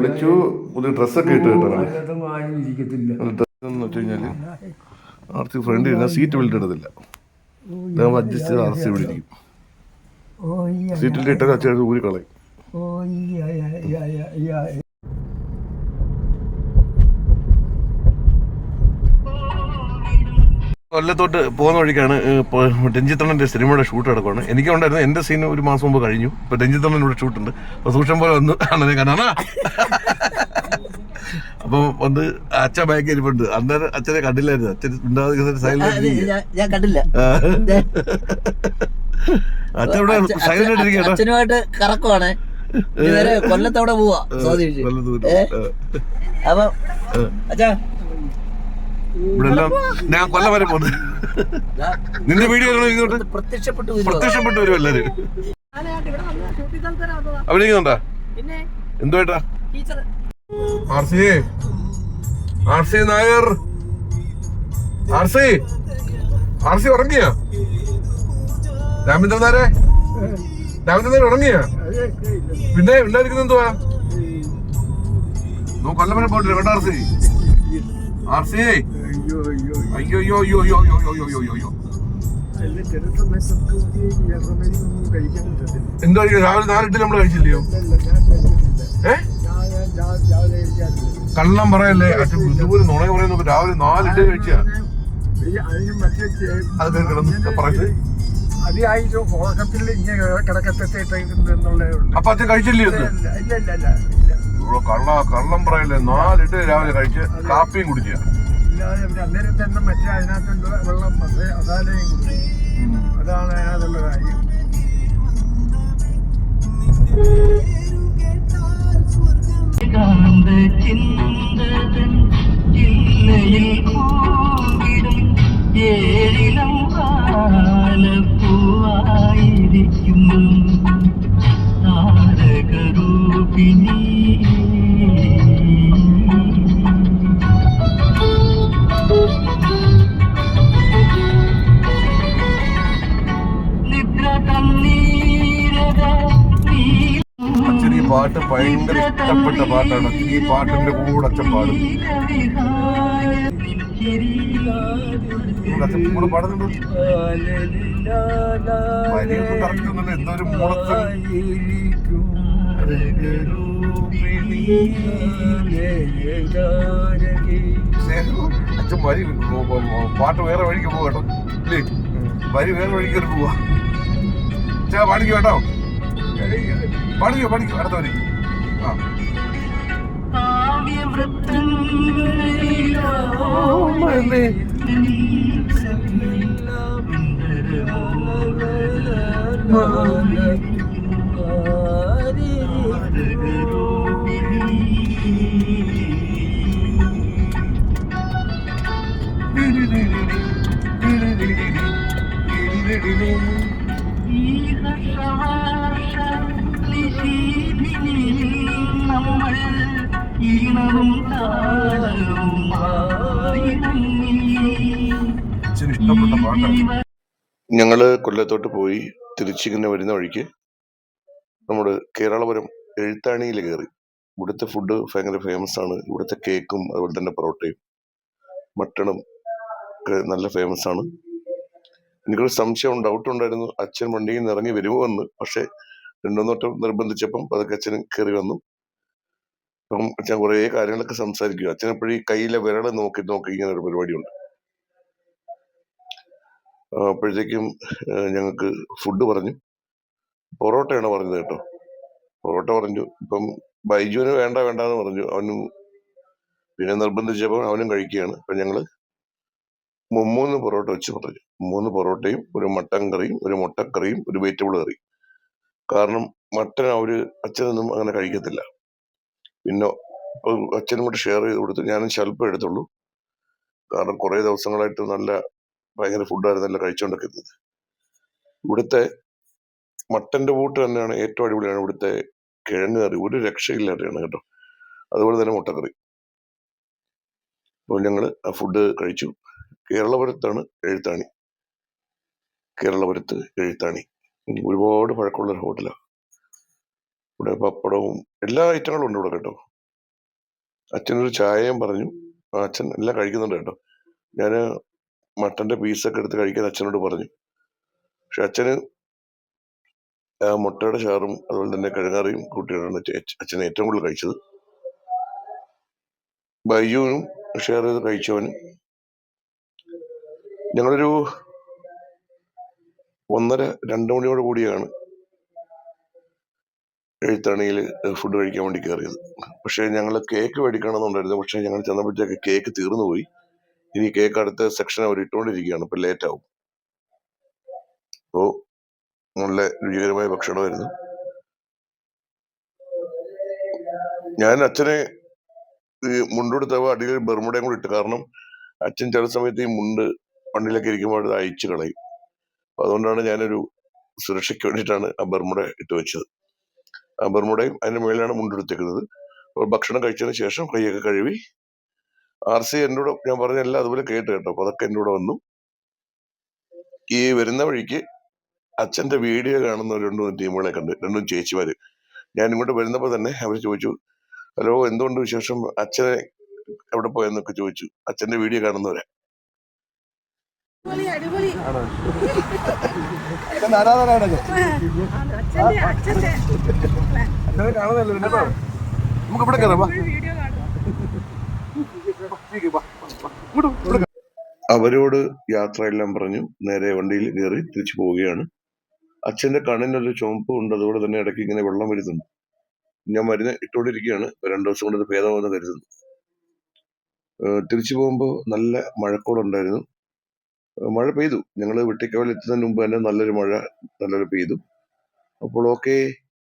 കുളിച്ചു പുതിയ ഡ്രസ്സൊക്കെ ഇട്ട് കേട്ടോ എന്ന് വെച്ച് കഴിഞ്ഞാൽ ആർ സി ഫ്രണ്ട് ഇരുന്നാൽ സീറ്റ് ബെൽറ്റ് ഇടത്തില്ല അഡ്ജസ്റ്റ് ചെയ്ത് ആർ സി വിളിക്കും സീറ്റിൽ ഇട്ടാൽ അച്ഛൻ ഊരി കളയും ഓ ഈ ആ, ആ, ഈ ആ, ഈ ആ, ഈ ആ. കൊല്ലത്തോട്ട് പോകുന്ന വഴിക്കാണ് ഇപ്പോൾ രഞ്ജിത്തണ്ണന്റെ സിനിമയുടെ ഷൂട്ട് നടക്കുവാണ്. എനിക്ക് ഉണ്ടായിരുന്നു എന്റെ സീൻ ഒരു മാസം മുമ്പ് കഴിഞ്ഞു. ഇപ്പോൾ രഞ്ജിത്തണ്ണൻ ഇവിടെ ഷൂട്ടുണ്ട് അപ്പോൾ സൂക്ഷം പോലെ വന്ന് അണ്ണനെ കാണാനാ? അപ്പോൾ വന്ന് അച്ഛൻ ബാക്കി ഇരിപ്പുണ്ട്. അന്നേരം അച്ഛനെ കണ്ടില്ലായിരുന്നു. അച്ഛൻ ഉണ്ടാകുന്ന സൈലന്റ് ഞാൻ- കണ്ടില്ല. അച്ഛൻ ഇവിടെ സൈലന്റ് ആയിട്ടിരിക്കട്ടോ അച്ഛനുമായിട്ട് കറക്കുവാണ് കൊല്ലത്തവിടെ പോവാ? അപ്പൊ അച്ഛാ ഇവിടെ ഞാൻ കൊല്ലം വരെ പോകുന്നത് നിന്റെ വീഡിയോ ഇങ്ങോട്ട്? പ്രത്യക്ഷപ്പെട്ടു വരും എല്ലാരും. അഭിനയിക്കുന്നുണ്ടാ എന്തുവേട്ടാ R C R C Nair. R C R C ഉറങ്ങിയ? രാമചന്ദ്രൻ നായരെ? രാമചന്ദ്രൻ നായർ ഉറങ്ങിയ? പിന്നെ ഉണ്ടായിരിക്കുന്നത് എന്തുവാ? നോ കൊല്ലം വരെ പോയിട്ടില്ല കേട്ടോ ആർ സി അയ്യോ അയ്യോ അയ്യോ. അയ്യോ അയ്യോ അയ്യോ അയ്യോ അയ്യോ എന്തോ രാവിലെ നാലിട്ട് നമ്മൾ കഴിച്ചില്ലയോ? ഏ? കള്ളം പറയല്ലേ? ഇതുപോലെ നുണ പറയുന്നു. രാവിലെ നാലിട്ട് കഴിച്ചു? അത് കിടന്ന് പറയുന്നത് അതിയായിട്ട് ഉറക്കത്തിൽ ഇങ്ങനെ കിടക്കത്തെ അപ്പൊ അച്ഛൻ കഴിച്ചില്ലേ ഇല്ല ഇല്ല ഇല്ല ഇല്ല. ഇവിടെ കള്ള കള്ളം പറയല്ലേ? നാലിട്ട് രാവിലെ കഴിച്ച് കാപ്പിയും പിന്നെ അന്നേരം തന്നെ മറ്റേ അതിനകത്തുണ്ട് വെള്ളം അതാലയും കുടിക്കും അതാണ് അതിനകത്തുള്ള കാര്യം. അച്ഛൻ ഈ പാട്ട് ഭയങ്കര ഇഷ്ടപ്പെട്ട പാട്ടാണ്. അച്ഛൻ ഈ പാട്ടിന്റെ കൂടെ അച്ഛൻ പാടും. അച്ഛൻ. അച്ഛൻ വരി പാട്ട് വേറെ വഴിക്ക് പോകട്ടോ അല്ലേ വരി വേറെ വഴിക്ക് പോവാ. ചാ പാടിക്കോ കേട്ടോ. പഠിക്കൂ പഠിക്കൂ അടുത്ത വരയ്ക്കും ആ Thank you. അച്ഛന് ഇഷ്ടപ്പെട്ട പാട്ടാണ്. ഞങ്ങൾ കൊല്ലത്തോട്ട് പോയി തിരിച്ചിങ്ങനെ വരുന്ന വഴിക്ക് നമ്മുടെ കേരളപുരം എഴുത്താണിയിൽ കയറി. ഇവിടുത്തെ ഫുഡ് ഭയങ്കര ഫേമസ് ആണ്. ഇവിടുത്തെ കേക്കും അതുപോലെ തന്നെ പൊറോട്ടയും മട്ടണും ഒക്കെ നല്ല ഫേമസ് ആണ്. എനിക്കൊരു സംശയം ഡൗട്ട് ഉണ്ടായിരുന്നു. അച്ഛൻ വണ്ടിയിൽ നിന്ന് ഇറങ്ങി വരുമോ എന്ന്. പക്ഷെ രണ്ടുമൂന്നോട്ടം നിർബന്ധിച്ചപ്പം അതൊക്കെ അച്ഛൻ കയറി വന്നു. അപ്പം അച്ഛൻ കുറേ കാര്യങ്ങളൊക്കെ സംസാരിക്കും അച്ഛൻ എപ്പോഴും ഈ കയ്യിലെ വിരൾ നോക്കി നോക്കി ഇങ്ങനെ ഒരു പരിപാടിയുണ്ട്. അപ്പോഴത്തേക്കും ഞങ്ങൾക്ക് ഫുഡ് പറഞ്ഞു. പൊറോട്ടയാണ് പറഞ്ഞത് കേട്ടോ. പൊറോട്ട പറഞ്ഞു. ഇപ്പം ബൈജുവിന് വേണ്ട വേണ്ട എന്ന് പറഞ്ഞു. അവനും പിന്നെ നിർബന്ധിച്ചപ്പോൾ അവനും കഴിക്കുകയാണ്. അപ്പം ഞങ്ങൾ മൂന്ന് പൊറോട്ട വെച്ച് പറഞ്ഞു. മൂന്ന് പൊറോട്ടയും ഒരു മട്ടൻ കറിയും ഒരു മുട്ടക്കറിയും ഒരു വെജിറ്റബിൾ കറിയും. കാരണം മട്ടൻ അവർ അച്ഛനൊന്നും അങ്ങനെ കഴിക്കത്തില്ല. പിന്നെ അച്ഛനും കൂടെ ഷെയർ ചെയ്ത് കൊടുത്തു ഞാനും ശൽപ്പം എടുത്തുള്ളൂ. കാരണം കുറെ ദിവസങ്ങളായിട്ട് നല്ല ഭയങ്കര ഫുഡായിരുന്നല്ല കഴിച്ചുകൊണ്ടൊക്കെ ഇരുന്നത്. ഇവിടുത്തെ മട്ടന്റെ ബൂട്ട് തന്നെയാണ് ഏറ്റവും അടിപൊളിയാണ് ഇവിടുത്തെ കിഴങ്ങ് കറി. ഒരു രക്ഷയില്ലാതെയാണ് കേട്ടോ. അതുപോലെ തന്നെ മുട്ടക്കറി. അപ്പോൾ ഞങ്ങൾ ആ ഫുഡ് കഴിച്ചു. കേരളപുരത്താണ് എഴുത്താണി. കേരളപുരത്ത് എഴുത്താണി. ഒരുപാട് പഴക്കമുള്ള ഒരു ഹോട്ടലാണ് ഇവിടെ പപ്പടവും എല്ലാ ഐറ്റങ്ങളും ഉണ്ട് ഇവിടെ കേട്ടോ. അച്ഛനൊരു ചായയും പറഞ്ഞു. അച്ഛൻ എല്ലാം കഴിക്കുന്നുണ്ട് കേട്ടോ. ഞാൻ മട്ടന്റെ പീസൊക്കെ എടുത്ത് കഴിക്കാൻ അച്ഛനോട് പറഞ്ഞു. പക്ഷെ അച്ഛന് മുട്ടയുടെ ചാറും അതുപോലെ തന്നെ കിഴങ്ങാറിയും കൂട്ടിയാണ് അച്ഛൻ ഏറ്റവും കൂടുതൽ കഴിച്ചത്. ബൈജുവിനും ഷെയർ ചെയ്ത് കഴിച്ചവനും ഞങ്ങളൊരു ഒന്നര രണ്ട് മണിയോട് കൂടിയാണ് എഴുത്താണിയിൽ ഫുഡ് കഴിക്കാൻ വേണ്ടി കയറിയത് പക്ഷേ ഞങ്ങൾ കേക്ക് മേടിക്കണമെന്നുണ്ടായിരുന്നു. പക്ഷേ ഞങ്ങൾ ചെന്നപ്പോഴത്തേക്ക് കേക്ക് തീർന്നു പോയി ഇനി കേക്ക് അടുത്ത സെക്ഷൻ അവർ ഇട്ടുകൊണ്ടിരിക്കുകയാണ് ഇപ്പൊ ലേറ്റ് ആവും. അപ്പോ നല്ല രുചികരമായ ഭക്ഷണമായിരുന്നു. ഞാൻ അച്ഛനെ ഈ മുണ്ടെടുത്തവ അടിയിൽ ബർമുടയും കൂടി ഇട്ട്. കാരണം അച്ഛൻ ചില സമയത്ത് ഈ മുണ്ട് വണ്ടിയിലൊക്കെ ഇരിക്കുമ്പോൾ അത് അയച്ചു കളയും. അപ്പൊ അതുകൊണ്ടാണ് ഞാനൊരു സുരക്ഷയ്ക്ക് വേണ്ടിയിട്ടാണ് ആ ബർമുട ഇട്ട് വെച്ചത്. ബർമുടയും അതിന്റെ മേളിലാണ് മുണ്ടെടുത്തേക്കുന്നത്. അപ്പോൾ ഭക്ഷണം കഴിച്ചതിന് ശേഷം കൈയൊക്കെ കഴുകി. ആർ സി കൂടെ ഞാൻ പറഞ്ഞ എല്ലാം അതുപോലെ കേട്ട് കേട്ടോ അപ്പൊ അതൊക്കെ കൂടെ വന്നു. ഈ വരുന്ന വഴിക്ക് അച്ഛന്റെ വീഡിയോ കാണുന്ന രണ്ടു മൂന്ന് ടീമുകളെ കണ്ട് രണ്ടും ചേച്ചിമാര്. ഞാൻ ഇങ്ങോട്ട് വരുന്നപ്പോ തന്നെ അവർ ചോദിച്ചു ഹലോ എന്തുകൊണ്ട് വിശേഷം? അച്ഛനെ എവിടെ പോയെന്നൊക്കെ ചോദിച്ചു. അച്ഛന്റെ വീഡിയോ കാണുന്നവരെ അടിപൊളി അടിപൊളി ആരാധനാണ് അച്ഛന്റെ അച്ഛന്റെ അച്ഛനെ കാണുന്നല്ലോ പിന്നെ നമുക്ക് ഇവിടെ കയറാം അവരോട് യാത്രയെല്ലാം പറഞ്ഞു നേരെ വണ്ടിയിൽ കയറി തിരിച്ചു പോവുകയാണ്. അച്ഛന്റെ കണ്ണിനൊരു ചുമപ്പ് ഉണ്ട് അതുപോലെ തന്നെ ഇടയ്ക്ക് ഇങ്ങനെ വെള്ളം വരുന്നുണ്ട്. ഞാൻ മരുന്ന് ഇട്ടുകൊണ്ടിരിക്കുകയാണ് രണ്ടു ദിവസം കൊണ്ട് ഇത് ഭേദമാണെന്ന് കരുതുന്നു. തിരിച്ചു പോകുമ്പോൾ നല്ല മഴക്കോളുണ്ടായിരുന്നു. മഴ പെയ്തു. ഞങ്ങൾ വെട്ടിക്കവൽ എത്തുന്നതിന് മുമ്പ് തന്നെ നല്ലൊരു മഴ നല്ലൊരു പെയ്തു. അപ്പോൾ ഓക്കെ